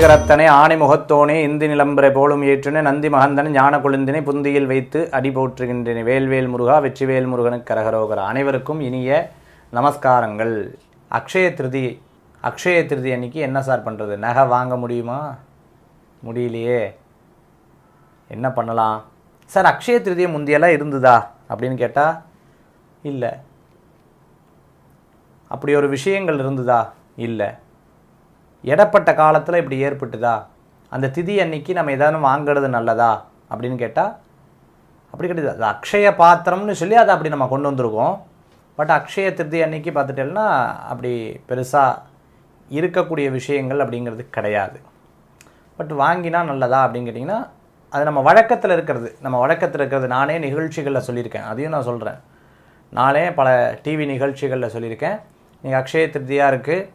கரத்தனை ஆணை முகத்தோனே இந்தி நிலம்பரை போலும் ஏற்றுன நந்தி மகந்தன் ஞான கொழுந்தினை புந்தியில் வைத்து அடி போற்றுகின்றன. வேல்வேல் முருகா வெற்றிவேல் முருகனுக்கு கரகரோகர். அனைவருக்கும் இனிய நமஸ்காரங்கள். அக்ஷய திருதி அக்ஷய திருதி அன்னைக்கு என்ன சார் பண்ணுறது நகை வாங்க முடியுமா? முடியலையே. என்ன பண்ணலாம்? சார் அக்ஷய திருதியை முந்தியெல்லாம் இருந்ததா? அப்படின்னு கேட்டால் இல்லை. அப்படி ஒரு விஷயங்கள் இருந்ததா? இல்லை. இடப்பட்ட காலத்தில் இப்படி ஏற்பட்டுதா? அந்த திதி அன்னைக்கு நம்ம ஏதாவது வாங்குறது நல்லதா? அப்படின்னு கேட்டால் அப்படி கிடையாது. அது அக்ஷய பாத்திரம்னு சொல்லி அதை அப்படி நம்ம கொண்டு வந்திருக்கோம். பட் அக்ஷய திருதி அன்னைக்கு பார்த்துட்டேன்னா அப்படி பெருசாக இருக்கக்கூடிய விஷயங்கள் அப்படிங்கிறது கிடையாது. பட் வாங்கினா நல்லதா அப்படின்னு கேட்டிங்கன்னா அது நம்ம வழக்கத்தில் இருக்கிறது. நம்ம வழக்கத்தில் இருக்கிறது நானே நிகழ்ச்சிகளில் சொல்லியிருக்கேன். அதையும் நான் சொல்கிறேன் நானே பல டிவி நிகழ்ச்சிகளில் சொல்லியிருக்கேன். நீங்கள் அக்ஷய திருதியாக இருக்குது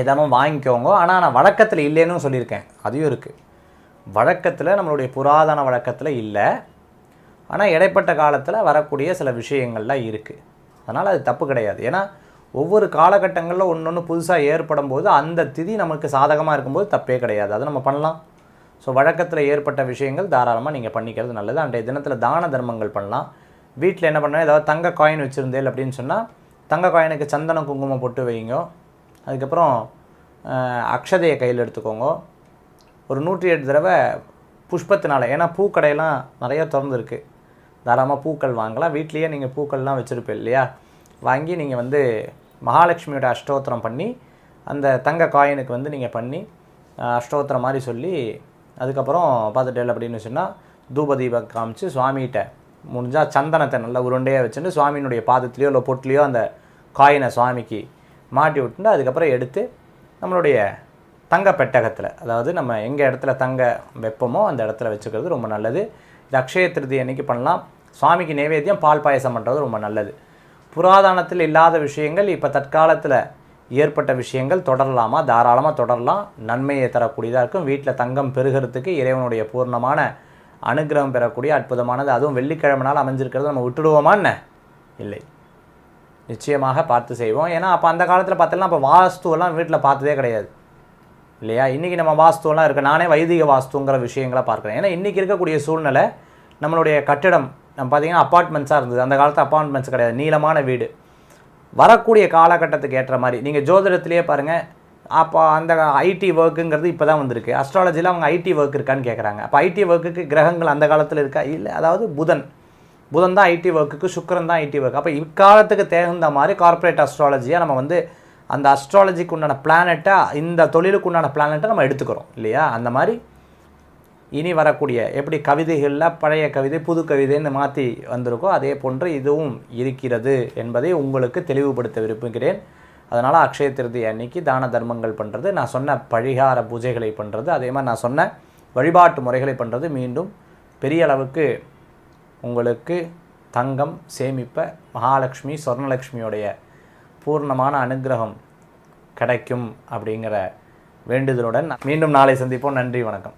ஏதானும் வாங்கிக்கோங்க. ஆனால் நான் வழக்கத்தில் இல்லைன்னு சொல்லியிருக்கேன். அதையும் இருக்குது வழக்கத்தில் நம்மளுடைய புராதன வழக்கத்தில் இல்லை. ஆனால் இடைப்பட்ட காலத்தில் வரக்கூடிய சில விஷயங்கள்லாம் இருக்குது அதனால் அது தப்பு கிடையாது. ஏன்னா ஒவ்வொரு காலகட்டங்களில் ஒன்று ஒன்று புதுசாக ஏற்படும் போது அந்த திதி நமக்கு சாதகமாக இருக்கும்போது தப்பே கிடையாது. அதை நம்ம பண்ணலாம். ஸோ வழக்கத்தில் ஏற்பட்ட விஷயங்கள் தாராளமாக நீங்கள் பண்ணிக்கிறது நல்லது. அன்றைய தினத்தில் தான தர்மங்கள் பண்ணலாம். வீட்டில் என்ன பண்ணணும்? ஏதாவது தங்க காயின் வச்சுருந்தேன் அப்படின்னு சொன்னால் தங்க காயினுக்கு சந்தனம் குங்குமம் போட்டு வைங்க. அதுக்கப்புறம் அக்ஷதையை கையில் எடுத்துக்கோங்க. ஒரு நூற்றி எட்டு தடவை புஷ்பத்தினால ஏன்னா பூக்கடையெல்லாம் நிறைய திறந்துருக்கு. தாராளமாக பூக்கள் வாங்கலாம். வீட்லேயே நீங்கள் பூக்கள்லாம் வச்சுருப்பேன் இல்லையா? வாங்கி நீங்கள் வந்து மகாலட்சுமியோட அஷ்டோத்திரம் பண்ணி அந்த தங்க காயினுக்கு வந்து நீங்கள் பண்ணி அஷ்டோத்திரம் மாதிரி சொல்லி அதுக்கப்புறம் பார்த்துட்டேல் அப்படின்னு சொன்னால் தூப தீபம் காமிச்சு சுவாமிகிட்ட முடிஞ்சால் சந்தனத்தை நல்லா உருண்டையாக வச்சுட்டு சுவாமியினுடைய பாதத்துலேயோ இல்லை பொட்லேயோ அந்த காயினை சுவாமிக்கு மாட்டி விட்டுட்டு அதுக்கப்புறம் எடுத்து நம்மளுடைய தங்க பெட்டகத்தில் அதாவது நம்ம எங்கே இடத்துல தங்க வெப்பமோ அந்த இடத்துல வச்சுக்கிறது ரொம்ப நல்லது. இது அக்ஷய திருதி அன்னைக்கு பண்ணலாம். சுவாமிக்கு நைவேத்தியம் பால் பாயசம் பண்ணுறது ரொம்ப நல்லது. புராதனத்தில் இல்லாத விஷயங்கள் இப்போ தற்காலத்தில் ஏற்பட்ட விஷயங்கள் தொடரலாமா? தாராளமாக தொடரலாம். நன்மையை தரக்கூடியதாக இருக்கும். வீட்டில் தங்கம் பெருகிறதுக்கு இறைவனுடைய பூர்ணமான அனுகிரகம் பெறக்கூடிய அற்புதமானது. அதுவும் வெள்ளிக்கிழமை நாள் அமைஞ்சிருக்கிறது நம்ம விட்டுடுவோமா என்ன இல்லை. நிச்சயமாக பார்த்து செய்வோம். ஏன்னா அப்போ அந்த காலத்தில் பார்த்தோம்னா அப்போ வாஸ்துவெல்லாம் வீட்டில் பார்த்ததே கிடையாது. இல்லையா? இன்றைக்கி நம்ம வாஸ்துவெல்லாம் இருக்குது நானே வைதிக வாஸ்துங்கிற விஷயங்களை பார்க்குறேன். ஏன்னா இன்றைக்கி இருக்கக்கூடிய சூழ்நிலை நம்மளுடைய கட்டிடம் நம்ம பார்த்தீங்கன்னா அப்பார்ட்மெண்ட்ஸாக இருந்தது. அந்த காலத்து அப்பார்ட்மெண்ட்ஸ் கிடையாது. நீளமான வீடு. வரக்கூடிய காலகட்டத்துக்கு ஏற்ற மாதிரி. நீங்கள் ஜோதிடத்திலேயே பாருங்கள் அப்போ அந்த ஐடி ஒர்க்குங்கிறது இப்போ தான் வந்திருக்கு. அஸ்ட்ராலஜியில் அவங்க ஐடி ஒர்க் இருக்கான்னு கேட்குறாங்க அப்போ ஐடி ஒர்க்குக்கு கிரகங்கள் அந்த காலத்தில் இருக்கா? இல்லை. அதாவது புதன். புதன் தான் ஐடி ஒர்க்குக்கு சுக்கரன் தான் ஐடி ஒர்க் அப்போ இக்காலத்துக்கு தகுந்த மாதிரி கார்ப்பரேட் அஸ்ட்ராலஜியாக நம்ம வந்து அந்த அஸ்ட்ராலஜிக்கு உண்டான பிளானட்டை இந்த தொழிலுக்கு உண்டான பிளானட்டை நம்ம எடுத்துக்கிறோம் இல்லையா? அந்த மாதிரி இனி வரக்கூடிய எப்படி கவிதைகளில் பழைய கவிதை புது கவிதைன்னு மாற்றி வந்திருக்கோ அதே போன்று இதுவும் இருக்கிறது என்பதை உங்களுக்கு தெளிவுபடுத்த விரும்புகிறேன். அதனால் அக்ஷய திருதி அன்னைக்கு தான தர்மங்கள் பண்ணுறது நான் சொன்ன பழிகார பூஜைகளை பண்ணுறது அதே மாதிரி நான் சொன்ன வழிபாட்டு முறைகளை பண்ணுறது மீண்டும் பெரிய அளவுக்கு உங்களுக்கு தங்கம் சேமிப்ப மகாலட்சுமி சொர்ணலக்ஷ்மியோடைய பூர்ணமான அனுக்கிரகம் கிடைக்கும் அப்படிங்கிற வேண்டுதலுடன் மீண்டும் நாளை சந்திப்போம். நன்றி வணக்கம்.